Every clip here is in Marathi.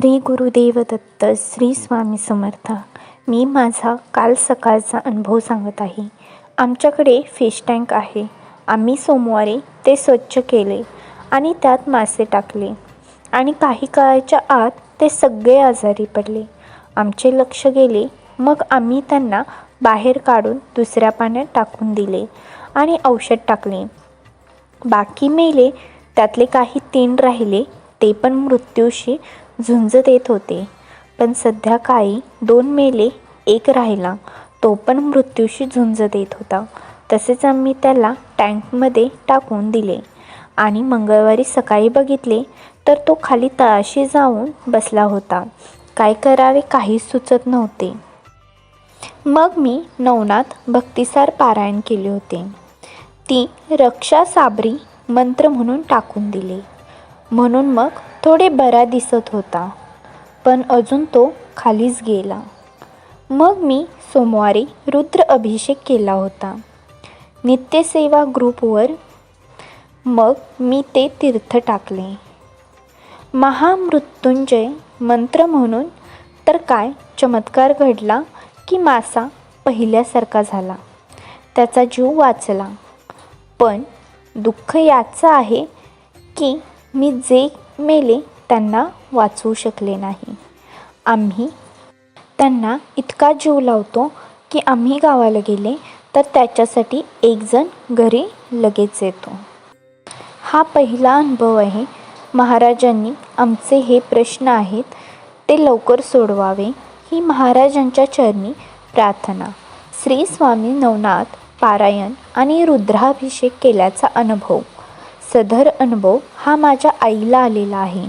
श्री गुरुदेव दत्त श्री स्वामी समर्थ. मी माझा काल सकाळचा अनुभव सांगत आहे. आमच्याकडे फिश टँक आहे. आम्ही सोमवारी ते स्वच्छ केले आणि त्यात मासे टाकले. आणि काही काळाच्या आत ते सगळे आजारी पडले. आमचे लक्ष गेले. मग आम्ही त्यांना बाहेर काढून दुसऱ्या पाण्यात टाकून दिले आणि औषध टाकले. बाकी मेले त्यातले काही तीन राहिले. ते पण मृत्यूशी झुंज देत होते. पण सध्या काही दोन मेले एक राहिला तो पण मृत्यूशी झुंज देत होता. तसेच आम्ही त्याला टँकमध्ये टाकून दिले. आणि मंगळवारी सकाळी बघितले तर तो खाली तळाशी जाऊन बसला होता. काय करावे काहीच सुचत नव्हते. मग मी नवनाथ भक्तिसार पारायण केले होते. ती रक्षा साबरी मंत्र म्हणून टाकून दिले. म्हणून मग थोडे बरा दिसत होता. पण अजून तो खालीच गेला. मग मी सोमवारी रुद्र अभिषेक केला होता. नित्यसेवा ग्रुपवर मग मी ते तीर्थ टाकले. महामृत्युंजय मंत्र म्हणून तर काय चमत्कार घडला की मासा पहिल्यासारखा झाला. त्याचा जीव वाचला. पण दुःख याचं आहे की मी जे मेले त्यांना वाचवू शकले नाही. आम्ही त्यांना इतका जीव लावतो की आम्ही गावाला गेले तर त्याच्यासाठी एकजण घरी लगेच येतो. हा पहिला अनुभव आहे. महाराजांनी आमचे हे प्रश्न आहेत ते लवकर सोडवावे. ही महाराजांच्या चरणी प्रार्थना. श्री स्वामी नवनाथ पारायण आणि रुद्राभिषेक केल्याचा अनुभव. सदर अनुभव हा माझ्या आईला आलेला आहे.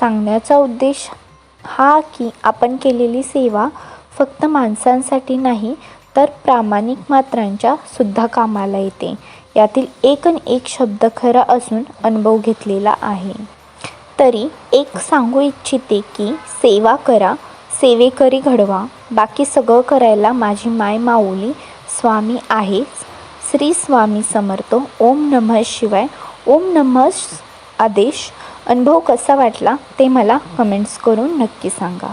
सांगण्याचा उद्देश हा की आपण केलेली सेवा फक्त माणसांसाठी नाही तर प्रामाणिक मात्रांच्या सुद्धा कामाला येते. यातील एक न एक शब्द खरा असून अनुभव घेतलेला आहे. तरी एक सांगू इच्छिते की सेवा करा सेवेकरी घडवा. बाकी सगळं करायला माझी माय माऊली स्वामी आहेच. श्री स्वामी समर्थ. ओम नमः शिवाय ओम नमस आदेश. अनुभव कसा वाटला ते मला कमेंट्स करून नक्की सांगा.